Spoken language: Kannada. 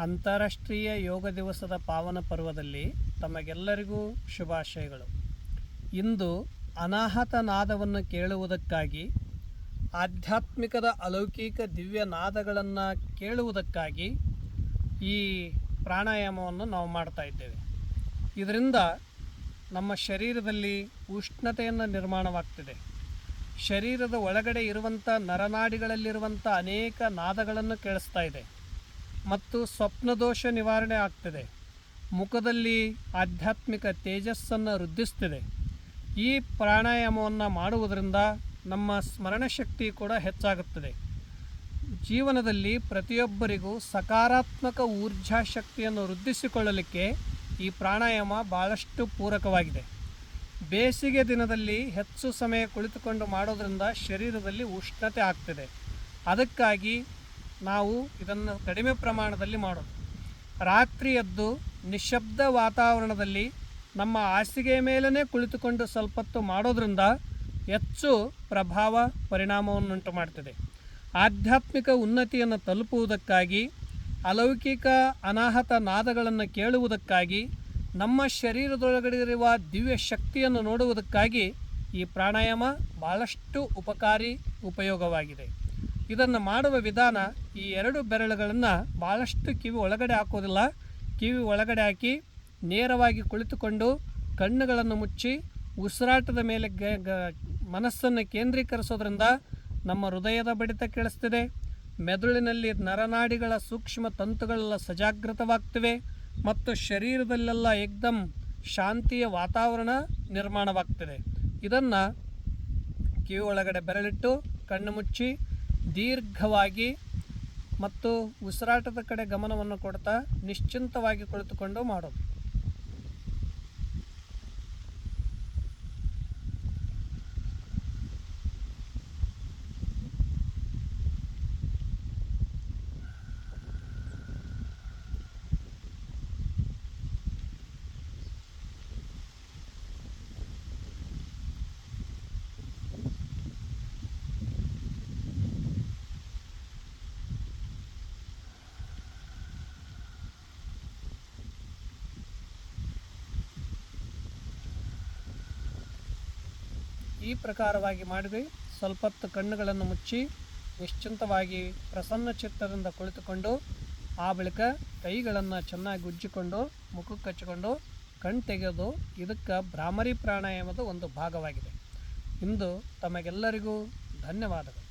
ಅಂತಾರಾಷ್ಟ್ರೀಯ ಯೋಗ ದಿವಸದ ಪಾವನ ಪರ್ವದಲ್ಲಿ ತಮಗೆಲ್ಲರಿಗೂ ಶುಭಾಶಯಗಳು. ಇಂದು ಅನಾಹತ ನಾದವನ್ನು ಕೇಳುವುದಕ್ಕಾಗಿ, ಆಧ್ಯಾತ್ಮಿಕದ ಅಲೌಕಿಕ ದಿವ್ಯ ನಾದಗಳನ್ನು ಕೇಳುವುದಕ್ಕಾಗಿ ಈ ಪ್ರಾಣಾಯಾಮವನ್ನು ನಾವು ಮಾಡ್ತಾ ಇದ್ದೇವೆ. ಇದರಿಂದ ನಮ್ಮ ಶರೀರದಲ್ಲಿ ಉಷ್ಣತೆಯನ್ನು ನಿರ್ಮಾಣವಾಗ್ತಿದೆ. ಶರೀರದ ಒಳಗಡೆ ಇರುವಂಥ ನರನಾಡಿಗಳಲ್ಲಿರುವಂಥ ಅನೇಕ ನಾದಗಳನ್ನು ಕೇಳಿಸ್ತಾ ಇದೆ. ಮತ್ತು ಸ್ವಪ್ನದೋಷ ನಿವಾರಣೆ ಆಗ್ತದೆ. ಮುಖದಲ್ಲಿ ಆಧ್ಯಾತ್ಮಿಕ ತೇಜಸ್ಸನ್ನು ವೃದ್ಧಿಸ್ತದೆ. ಈ ಪ್ರಾಣಾಯಾಮವನ್ನು ಮಾಡುವುದರಿಂದ ನಮ್ಮ ಸ್ಮರಣಶಕ್ತಿ ಕೂಡ ಹೆಚ್ಚಾಗುತ್ತದೆ. ಜೀವನದಲ್ಲಿ ಪ್ರತಿಯೊಬ್ಬರಿಗೂ ಸಕಾರಾತ್ಮಕ ಊರ್ಜಾ ಶಕ್ತಿಯನ್ನು ವೃದ್ಧಿಸಿಕೊಳ್ಳಲಿಕ್ಕೆ ಈ ಪ್ರಾಣಾಯಾಮ ಭಾಳಷ್ಟು ಪೂರಕವಾಗಿದೆ. ಬೇಸಿಗೆ ದಿನದಲ್ಲಿ ಹೆಚ್ಚು ಸಮಯ ಕುಳಿತುಕೊಂಡು ಮಾಡೋದರಿಂದ ಶರೀರದಲ್ಲಿ ಉಷ್ಣತೆ ಆಗ್ತದೆ. ಅದಕ್ಕಾಗಿ ನಾವು ಇದನ್ನು ಕಡಿಮೆ ಪ್ರಮಾಣದಲ್ಲಿ ಮಾಡೋದು. ರಾತ್ರಿ ಎದ್ದು ನಿಶಬ್ದ ವಾತಾವರಣದಲ್ಲಿ ನಮ್ಮ ಹಾಸಿಗೆ ಮೇಲೇ ಕುಳಿತುಕೊಂಡು ಸ್ವಲ್ಪ ಹೊತ್ತು ಮಾಡೋದ್ರಿಂದ ಹೆಚ್ಚು ಪ್ರಭಾವ ಪರಿಣಾಮವನ್ನುಂಟು ಮಾಡ್ತದೆ. ಆಧ್ಯಾತ್ಮಿಕ ಉನ್ನತಿಯನ್ನು ತಲುಪುವುದಕ್ಕಾಗಿ, ಅಲೌಕಿಕ ಅನಾಹತ ನಾದಗಳನ್ನು ಕೇಳುವುದಕ್ಕಾಗಿ, ನಮ್ಮ ಶರೀರದೊಳಗಡೆ ಇರುವ ದಿವ್ಯ ಶಕ್ತಿಯನ್ನು ನೋಡುವುದಕ್ಕಾಗಿ ಈ ಪ್ರಾಣಾಯಾಮ ಭಾಳಷ್ಟು ಉಪಕಾರಿ ಉಪಯೋಗವಾಗಿದೆ. ಇದನ್ನು ಮಾಡುವ ವಿಧಾನ ಈ ಎರಡು ಬೆರಳುಗಳನ್ನು ಭಾಳಷ್ಟು ಕಿವಿ ಒಳಗಡೆ ಹಾಕೋದಿಲ್ಲ. ಕಿವಿ ಒಳಗಡೆ ಹಾಕಿ ನೇರವಾಗಿ ಕುಳಿತುಕೊಂಡು ಕಣ್ಣುಗಳನ್ನು ಮುಚ್ಚಿ ಉಸಿರಾಟದ ಮೇಲೆ ಗ ಗ, ಮನಸ್ಸನ್ನು ಕೇಂದ್ರೀಕರಿಸೋದ್ರಿಂದ ನಮ್ಮ ಹೃದಯದ ಬಡಿತ ಕೇಳಿಸ್ತಿದೆ. ಮೆದುಳಿನಲ್ಲಿ ನರನಾಡಿಗಳ ಸೂಕ್ಷ್ಮ ತಂತುಗಳೆಲ್ಲ ಸಜಾಗೃತವಾಗ್ತಿವೆ ಮತ್ತು ಶರೀರದಲ್ಲೆಲ್ಲ ಏಕ್ದಮ್ ಶಾಂತಿಯ ವಾತಾವರಣ ನಿರ್ಮಾಣವಾಗ್ತಿದೆ. ಇದನ್ನು ಕಿವಿ ಒಳಗಡೆ ಬೆರಳಿಟ್ಟು ಕಣ್ಣು ಮುಚ್ಚಿ ದೀರ್ಘವಾಗಿ ಮತ್ತು ಉಸಿರಾಟದ ಕಡೆ ಗಮನವನ್ನು ಕೊಡ್ತಾ ನಿಶ್ಚಿಂತವಾಗಿ ಕುಳಿತುಕೊಂಡು ಮಾಡೋದು. ಈ ಪ್ರಕಾರವಾಗಿ ಮಾಡಿದೆ. ಸ್ವಲ್ಪತ್ತು ಕಣ್ಣುಗಳನ್ನು ಮುಚ್ಚಿ ನಿಶ್ಚಿಂತವಾಗಿ ಪ್ರಸನ್ನ ಚಿತ್ತದಿಂದ ಕುಳಿತುಕೊಂಡು, ಆ ಬಳಿಕ ಕೈಗಳನ್ನು ಚೆನ್ನಾಗಿ ಉಜ್ಜಿಕೊಂಡು, ಮುಖಕ್ಕೆ ಹಚ್ಚಿಕೊಂಡು ಕಣ್ ತೆಗೆಯೋದು ಇದಕ್ಕೆ ಭ್ರಾಮರಿ ಪ್ರಾಣಾಯಾಮದ ಒಂದು ಭಾಗವಾಗಿದೆ. ಇಂದು ತಮಗೆಲ್ಲರಿಗೂ ಧನ್ಯವಾದಗಳು.